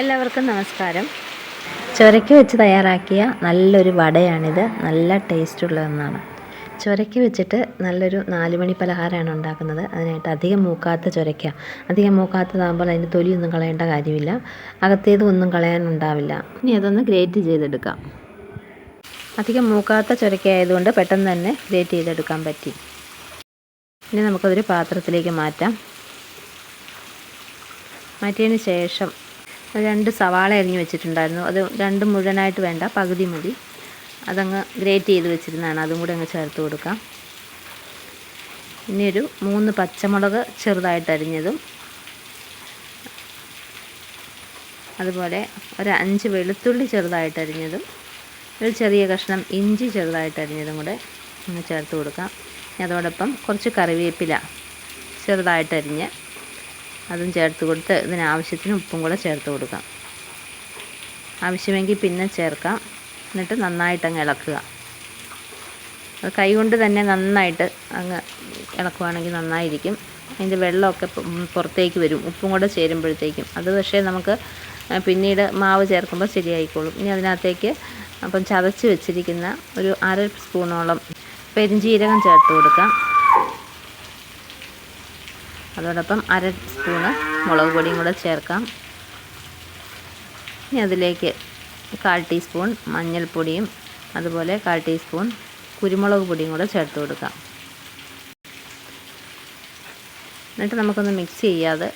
എല്ലാവർക്കും നമസ്കാരം. ചുരയ്ക്ക് വെച്ച് തയ്യാറാക്കിയ നല്ലൊരു വടയാണിത്. നല്ല ടേസ്റ്റുള്ള ഒന്നാണ്. ചുരയ്ക്ക് വെച്ചിട്ട് നല്ലൊരു നാലുമണി പലഹാരമാണ് ഉണ്ടാക്കുന്നത്. അതിനായിട്ട് അധികം മൂക്കാത്ത ചുരയ്ക്ക. അധികം മൂക്കാത്തതാകുമ്പോൾ അതിന്റെ തൊലിയൊന്നും കളയേണ്ട കാര്യമില്ല. അകത്തേത് ഒന്നും കളയാനുണ്ടാവില്ല ഇനി അതൊന്ന് ഗ്രേറ്റ് ചെയ്തെടുക്കാം. അധികം മൂക്കാത്ത ചുരയ്ക്ക ആയതുകൊണ്ട് പെട്ടെന്ന് തന്നെ ഗ്രേറ്റ് ചെയ്തെടുക്കാൻ പറ്റി. ഇനി നമുക്കതൊരു പാത്രത്തിലേക്ക് മാറ്റാം. മാറ്റിയതിന് ശേഷം രണ്ട് സവാള അരിഞ്ഞ് വെച്ചിട്ടുണ്ടായിരുന്നു. അത് രണ്ട് മുഴുവനായിട്ട് വേണ്ട പകുതി മതി. അതങ്ങ് ഗ്രേറ്റ് ചെയ്ത് വെച്ചിരുന്നതാണ്. അതും കൂടി അങ്ങ് ചേർത്ത് കൊടുക്കാം. ഇനി ഒരു മൂന്ന് പച്ചമുളക് ചെറുതായിട്ട് അരിഞ്ഞതും അതുപോലെ ഒരു അഞ്ച് വെളുത്തുള്ളി ചെറുതായിട്ട് അരിഞ്ഞതും ഒരു ചെറിയ കഷ്ണം ഇഞ്ചി ചെറുതായിട്ട് അരിഞ്ഞതും കൂടെ ഒന്ന് ചേർത്ത് കൊടുക്കാം. അതോടൊപ്പം കുറച്ച് കറിവേപ്പില ചെറുതായിട്ട് അരിഞ്ഞ് അതും ചേർത്ത് കൊടുത്ത് ഇതിനാവശ്യത്തിന് ഉപ്പും കൂടെ ചേർത്ത് കൊടുക്കാം. ആവശ്യമെങ്കിൽ പിന്നെ ചേർക്കാം. എന്നിട്ട് നന്നായിട്ട് അങ്ങ് ഇളക്കുക. അത് കൈകൊണ്ട് തന്നെ നന്നായിട്ട് അങ്ങ് ഇളക്കുവാണെങ്കിൽ നന്നായിരിക്കും. അതിന്റെ വെള്ളമൊക്കെ പുറത്തേക്ക് വരും. ഉപ്പും കൂടെ ചേരുമ്പോഴത്തേക്കും. അത് പക്ഷേ നമുക്ക് പിന്നീട് മാവ് ചേർക്കുമ്പോൾ ശരിയായിക്കോളും. ഇനി അതിനകത്തേക്ക് അപ്പം ചതച്ച് വെച്ചിരിക്കുന്ന ഒരു അര സ്പൂണോളം പെരിഞ്ചീരകം ചേർത്ത് കൊടുക്കാം. അതോടൊപ്പം അര സ്പൂണ് മുളക് പൊടിയും കൂടെ ചേർക്കാം. ഇനി അതിലേക്ക് കാൽ ടീസ്പൂൺ മഞ്ഞൾപ്പൊടിയും അതുപോലെ കാൽ ടീസ്പൂൺ കുരുമുളക് പൊടിയും കൂടെ ചേർത്ത് കൊടുക്കാം. എന്നിട്ട് നമുക്കൊന്ന് മിക്സ് ചെയ്യാതെ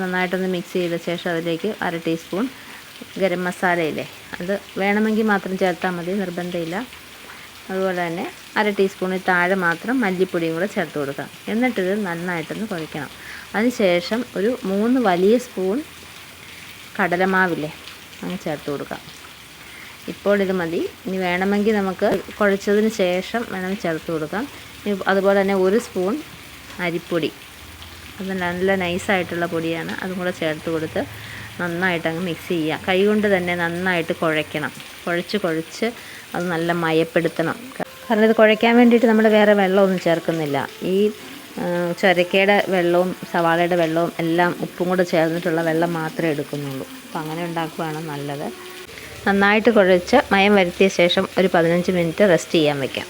നന്നായിട്ടൊന്ന് മിക്സ് ചെയ്ത ശേഷം അതിലേക്ക് അര ടീസ്പൂൺ ഗരം മസാലയില്ലേ അത് വേണമെങ്കിൽ മാത്രം ചേർത്താൽ മതി നിർബന്ധമില്ല. അതുപോലെ തന്നെ അര ടീസ്പൂണിൽ താഴെ മാത്രം മല്ലിപ്പൊടിയും കൂടെ ചേർത്ത് കൊടുക്കാം എന്നിട്ടിത് നന്നായിട്ടൊന്ന് കുഴയ്ക്കണം അതിനുശേഷം ഒരു മൂന്ന് വലിയ സ്പൂൺ കടലമാവില്ലേ അങ്ങ് ചേർത്ത് കൊടുക്കാം ഇപ്പോൾ ഇത് മതി. ഇനി വേണമെങ്കിൽ നമുക്ക് കുഴച്ചതിന് ശേഷം വേണമെങ്കിൽ ചേർത്ത് കൊടുക്കാം. അതുപോലെ തന്നെ ഒരു സ്പൂൺ അരിപ്പൊടി. അത് നല്ല നൈസായിട്ടുള്ള പൊടിയാണ്. അതും കൂടെ ചേർത്ത് കൊടുത്ത് നന്നായിട്ട് അങ്ങ് മിക്സ് ചെയ്യുക. കൈകൊണ്ട് തന്നെ നന്നായിട്ട് കുഴയ്ക്കണം. കുഴച്ച് കുഴച്ച് അത് നല്ല മയപ്പെടുത്തണം. കാരണം ഇത് കുഴയ്ക്കാൻ വേണ്ടിയിട്ട് നമ്മൾ വേറെ വെള്ളമൊന്നും ചേർക്കുന്നില്ല. ഈ ചുരക്കയുടെ വെള്ളവും സവാളയുടെ വെള്ളവും എല്ലാം ഉപ്പും കൂടെ ചേർന്നിട്ടുള്ള വെള്ളം മാത്രമേ എടുക്കുന്നുള്ളൂ. അപ്പോൾ അങ്ങനെ ഉണ്ടാക്കുകയാണ് നല്ലത്. നന്നായിട്ട് കുഴച്ച് മയം വരുത്തിയ ശേഷം ഒരു പതിനഞ്ച് മിനിറ്റ് റെസ്റ്റ് ചെയ്യാൻ വെക്കാം.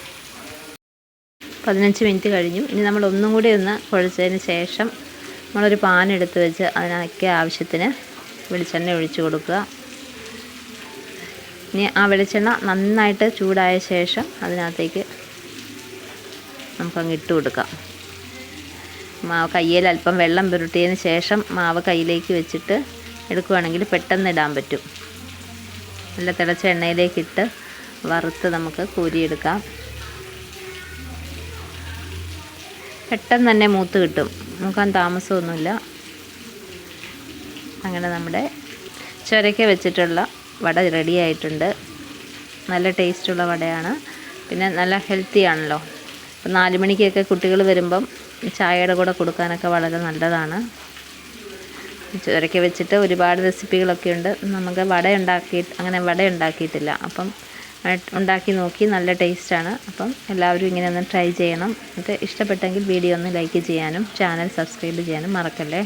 പതിനഞ്ച് മിനിറ്റ് കഴിഞ്ഞു. ഇനി നമ്മൾ ഒന്നും കൂടി ഒന്ന് കുഴച്ചതിന് ശേഷം നമ്മളൊരു പാൻ എടുത്ത് വെച്ച് അതിനൊക്കെ ആവശ്യത്തിന് വെളിച്ചെണ്ണ ഒഴിച്ചു കൊടുക്കുക. ഇനി ആ വെളിച്ചെണ്ണ നന്നായിട്ട് ചൂടായ ശേഷം അതിനകത്തേക്ക് നമുക്കങ്ങ് ഇട്ട് കൊടുക്കാം. മാവ് കയ്യിൽ അല്പം വെള്ളം പുരട്ടിയതിന് ശേഷം മാവ് കയ്യിലേക്ക് വെച്ചിട്ട് എടുക്കുകയാണെങ്കിൽ പെട്ടെന്ന് ഇടാൻ പറ്റും. നല്ല തിളച്ച എണ്ണയിലേക്കിട്ട് വറുത്ത് നമുക്ക് കോരിയെടുക്കാം. പെട്ടെന്ന് തന്നെ മൂത്ത് കിട്ടും. നോക്കാൻ താമസമൊന്നുമില്ല. അങ്ങനെ നമ്മുടെ ചൊരയ്ക്ക് വെച്ചിട്ടുള്ള വട റെഡി ആയിട്ടുണ്ട്. നല്ല ടേസ്റ്റുള്ള വടയാണ്. പിന്നെ നല്ല ഹെൽത്തി ആണല്ലോ. ഇപ്പം നാല് മണിക്കൊക്കെ കുട്ടികൾ വരുമ്പം ചായയുടെ കൂടെ കൊടുക്കാനൊക്കെ വളരെ നല്ലതാണ്. ചുരക്കി വെച്ചിട്ട് ഒരുപാട് റെസിപ്പികളൊക്കെ ഉണ്ട്. നമുക്ക് വട ഉണ്ടാക്കി അങ്ങനെ വട ഉണ്ടാക്കിയിട്ടില്ല. അപ്പം ഉണ്ടാക്കി നോക്കി നല്ല ടേസ്റ്റാണ് അപ്പം എല്ലാവരും ഇങ്ങനെ ഒന്ന് ട്രൈ ചെയ്യണം. എന്നിട്ട് ഇഷ്ടപ്പെട്ടെങ്കിൽ വീഡിയോ ഒന്ന് ലൈക്ക് ചെയ്യാനും ചാനൽ സബ്സ്ക്രൈബ് ചെയ്യാനും മറക്കല്ലേ?